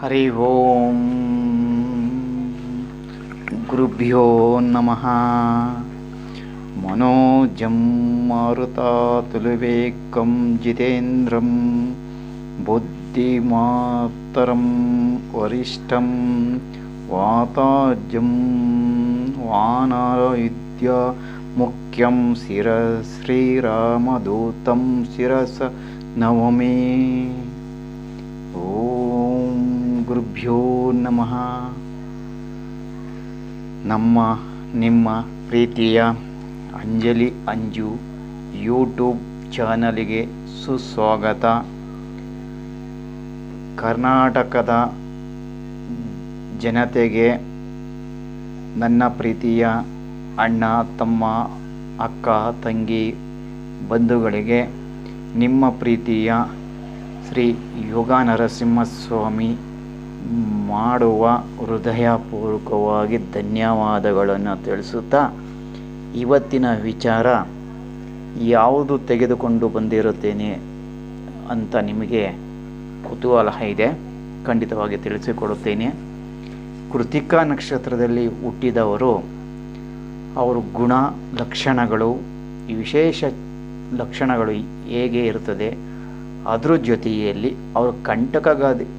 हरि ओं गुरुभ्यो नमः। मनोजं मारुतातुलवेकं जितेन्द्रं बुद्धिमातरं वरिष्ठं वाताजं वानरयुत्यमुख्यं शिरश्रीरामदूतं शिरस नवमे। ಗುರುಭ್ಯೋ ನಮಃ. ನಮ್ಮ, ನಿಮ್ಮ ಪ್ರೀತಿಯ ಅಂಜಲಿ ಅಂಜು ಯೂಟ್ಯೂಬ್ ಚಾನಲಿಗೆ ಸುಸ್ವಾಗತ. ಕರ್ನಾಟಕದ ಜನತೆಗೆ ನನ್ನ ಪ್ರೀತಿಯ ಅಣ್ಣ, ತಮ್ಮ, ಅಕ್ಕ, ತಂಗಿ, ಬಂಧುಗಳಿಗೆ ನಿಮ್ಮ ಪ್ರೀತಿಯ ಶ್ರೀ ಯೋಗ ನರಸಿಂಹಸ್ವಾಮಿ ಮಾಡುವ ಹೃದಯಪೂರ್ವಕವಾಗಿ ಧನ್ಯವಾದಗಳನ್ನು ತಿಳಿಸುತ್ತಾ ಇವತ್ತಿನ ವಿಚಾರ ಯಾವುದು ತೆಗೆದುಕೊಂಡು ಬಂದಿರುತ್ತೇನೆ ಅಂತ ನಿಮಗೆ ಕುತೂಹಲ ಇದೆ, ಖಂಡಿತವಾಗಿ ತಿಳಿಸಿಕೊಡುತ್ತೇನೆ. ಕೃತಿಕಾ ನಕ್ಷತ್ರದಲ್ಲಿ ಹುಟ್ಟಿದವರು, ಅವರ ಗುಣ ಲಕ್ಷಣಗಳು, ವಿಶೇಷ ಲಕ್ಷಣಗಳು ಹೇಗೆ ಇರುತ್ತದೆ ಅದ್ರ ಜೊತೆಯಲ್ಲಿ ಅವರ ಕಂಟಕ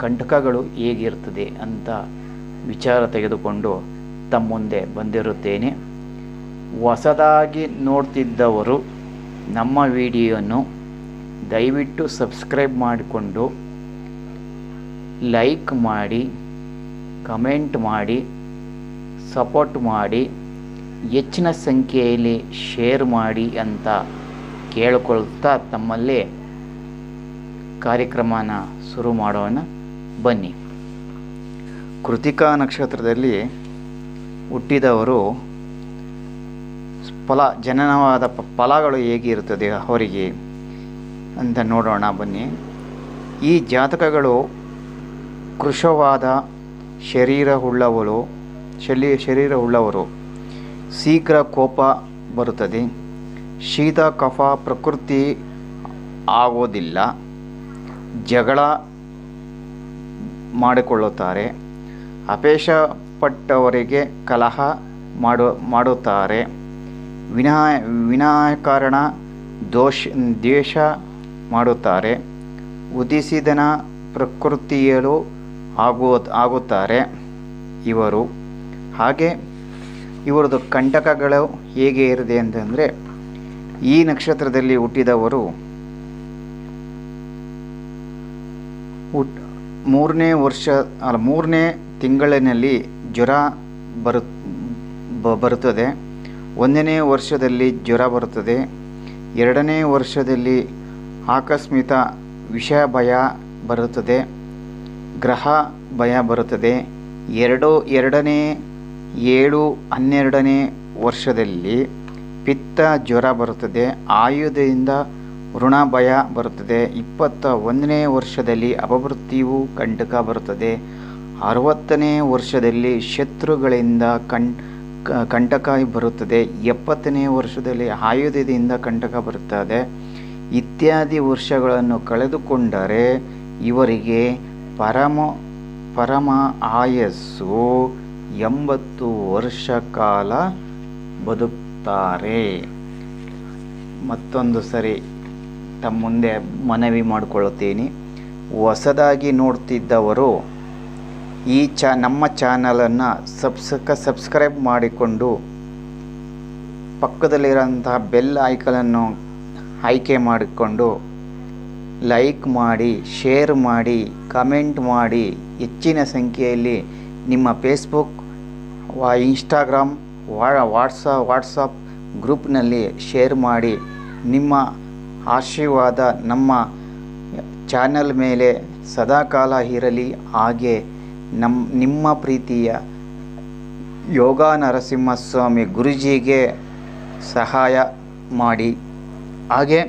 ಕಂಟಕಗಳು ಹೇಗಿರ್ತದೆ ಅಂತ ವಿಚಾರ ತೆಗೆದುಕೊಂಡು ತಮ್ಮ ಮುಂದೆ ಬಂದಿರುತ್ತೇನೆ. ಹೊಸದಾಗಿ ನೋಡ್ತಿದ್ದವರು ನಮ್ಮ ವಿಡಿಯೋನು ದಯವಿಟ್ಟು ಸಬ್ಸ್ಕ್ರೈಬ್ ಮಾಡಿಕೊಂಡು ಲೈಕ್ ಮಾಡಿ, ಕಮೆಂಟ್ ಮಾಡಿ, ಸಪೋರ್ಟ್ ಮಾಡಿ, ಹೆಚ್ಚಿನ ಸಂಖ್ಯೆಯಲ್ಲಿ ಶೇರ್ ಮಾಡಿ ಅಂತ ಕೇಳಿಕೊಳ್ತಾ ತಮ್ಮಲ್ಲಿ ಕಾರ್ಯಕ್ರಮನ ಶುರು ಮಾಡೋಣ. ಬನ್ನಿ. ಕೃತಿಕಾ ನಕ್ಷತ್ರದಲ್ಲಿ ಹುಟ್ಟಿದವರು ಫಲ, ಜನನವಾದ ಫಲಗಳು ಹೇಗಿರುತ್ತದೆ ಅವರಿಗೆ ಅಂತ ನೋಡೋಣ, ಬನ್ನಿ. ಈ ಜಾತಕಗಳು ಕೃಶವಾದ ಶರೀರವುಳ್ಳವರು ಶರೀರ ಶರೀರವುಳ್ಳವರು. ಶೀಘ್ರ ಕೋಪ ಬರುತ್ತದೆ. ಶೀತ, ಕಫ, ಪ್ರಕೃತಿ ಆಗೋದಿಲ್ಲ. ಜಗಳ ಮಾಡಿಕೊಳ್ಳುತ್ತಾರೆ. ಅಪೇಕ್ಷಪಟ್ಟವರಿಗೆ ಕಲಹ ಮಾಡು, ಮಾಡುತ್ತಾರೆ. ವಿನಾ ವಿನಾಕಾರಣ ದೋಷ, ದ್ವೇಷ ಮಾಡುತ್ತಾರೆ. ಉದಿಸಿದನ ಪ್ರಕೃತಿಯಲು ಆಗುವ ಆಗುತ್ತಾರೆ. ಇವರು, ಹಾಗೆ ಇವರದು ಕಂಟಕಗಳು ಹೇಗೆ ಇರದೆ ಅಂತಂದರೆ ಈ ನಕ್ಷತ್ರದಲ್ಲಿ ಹುಟ್ಟಿದವರು ಹುಟ್ ಮೂರನೇ ವರ್ಷ, ಅಲ್ಲ, ಮೂರನೇ ತಿಂಗಳಿನಲ್ಲಿ ಜ್ವರ ಬರು ಬರುತ್ತದೆ. ಒಂದನೇ ವರ್ಷದಲ್ಲಿ ಜ್ವರ ಬರುತ್ತದೆ. ಎರಡನೇ ವರ್ಷದಲ್ಲಿ ಆಕಸ್ಮಿಕ ವಿಷ ಭಯ ಬರುತ್ತದೆ. ಗ್ರಹ ಭಯ ಬರುತ್ತದೆ. ಎರಡು, ಎರಡನೇ, ಏಳು, ಹನ್ನೆರಡನೇ ವರ್ಷದಲ್ಲಿ ಪಿತ್ತ ಜ್ವರ ಬರುತ್ತದೆ. ಆಯುಧದಿಂದ ಋಣ ಭಯ ಬರುತ್ತದೆ. ಇಪ್ಪತ್ತ ಒಂದನೇ ವರ್ಷದಲ್ಲಿ ಅಪವೃತ್ತಿಯು ಕಂಟಕ ಬರುತ್ತದೆ. ಅರವತ್ತನೇ ವರ್ಷದಲ್ಲಿ ಶತ್ರುಗಳಿಂದ ಕಂ ಕ- ಕಂಟಕ ಬರುತ್ತದೆ. ಎಪ್ಪತ್ತನೇ ವರ್ಷದಲ್ಲಿ ಆಯುಧದಿಂದ ಕಂಟಕ ಬರುತ್ತದೆ. ಇತ್ಯಾದಿ ವರ್ಷಗಳನ್ನು ಕಳೆದುಕೊಂಡರೆ ಇವರಿಗೆ ಪರಮ ಪರಮ ಆಯಸ್ಸು ಎಂಬತ್ತು ವರ್ಷ ಕಾಲ ಬದುಕ್ತಾರೆ. ಮತ್ತೊಂದು ಸರಿ. ತಮ್ಮ ಮುಂದೆ ಮನವಿ ಮಾಡಿಕೊಳ್ಳುತ್ತೇನೆ. ಹೊಸದಾಗಿ ನೋಡ್ತಿದ್ದವರು ಈ ಚಾ ನಮ್ಮ ಚಾನಲನ್ನು ಸಬ್ಸ್ಕ, ಸಬ್ಸ್ಕ್ರೈಬ್ ಮಾಡಿಕೊಂಡು ಪಕ್ಕದಲ್ಲಿರೋಂತಹ ಬೆಲ್ ಐಕಲನ್ನು ಆಯ್ಕೆ ಮಾಡಿಕೊಂಡು ಲೈಕ್ ಮಾಡಿ, ಶೇರ್ ಮಾಡಿ, ಕಮೆಂಟ್ ಮಾಡಿ. ಹೆಚ್ಚಿನ ಸಂಖ್ಯೆಯಲ್ಲಿ ನಿಮ್ಮ ಫೇಸ್ಬುಕ್, ವಾ, ಇನ್ಸ್ಟಾಗ್ರಾಮ್, ವಾ, ವಾಟ್ಸ, ವಾಟ್ಸಪ್ ಗ್ರೂಪ್ನಲ್ಲಿ ಶೇರ್ ಮಾಡಿ. ನಿಮ್ಮ ಆಶೀರ್ವಾದ ನಮ್ಮ ಚಾನಲ್ ಮೇಲೆ ಸದಾಕಾಲ ಇರಲಿ. ಹಾಗೆ ನಮ್ಮ ನಿಮ್ಮ ಪ್ರೀತಿಯ ಯೋಗ ನರಸಿಂಹಸ್ವಾಮಿ ಗುರುಜಿಗೆ ಸಹಾಯ ಮಾಡಿ. ಹಾಗೆ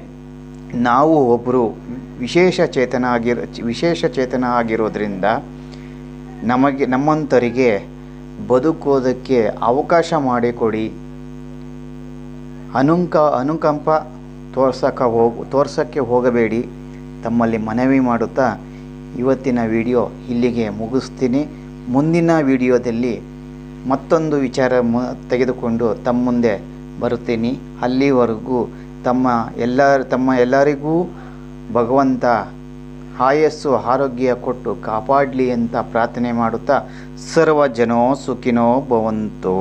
ನಾವು ಒಬ್ಬರು ವಿಶೇಷ ಚೇತನ ಆಗಿರೋ, ವಿಶೇಷ ಚೇತನ ಆಗಿರೋದ್ರಿಂದ ನಮಗೆ, ನಮ್ಮಂತರಿಗೆ ಬದುಕೋದಕ್ಕೆ ಅವಕಾಶ ಮಾಡಿಕೊಡಿ. ಅನುಂಕ, ಅನುಕಂಪ ತೋರ್ಸಕ್ಕೆ ಹೋಗ, ತೋರ್ಸೋಕ್ಕೆ ಹೋಗಬೇಡಿ. ತಮ್ಮಲ್ಲಿ ಮನವಿ ಮಾಡುತ್ತಾ ಇವತ್ತಿನ ವಿಡಿಯೋ ಇಲ್ಲಿಗೆ ಮುಗಿಸ್ತೀನಿ. ಮುಂದಿನ ವಿಡಿಯೋದಲ್ಲಿ ಮತ್ತೊಂದು ವಿಚಾರ ಮ, ತೆಗೆದುಕೊಂಡು ತಮ್ಮ ಮುಂದೆ ಬರುತ್ತೀನಿ. ಅಲ್ಲಿವರೆಗೂ ತಮ್ಮ ಎಲ್ಲ ತಮ್ಮ ಎಲ್ಲರಿಗೂ ಭಗವಂತ ಆಯಸ್ಸು ಆರೋಗ್ಯ ಕೊಟ್ಟು ಕಾಪಾಡಲಿ ಅಂತ ಪ್ರಾರ್ಥನೆ ಮಾಡುತ್ತಾ ಸರ್ವ ಜನೋ ಸುಖಿನೋ ಭವಂತೋ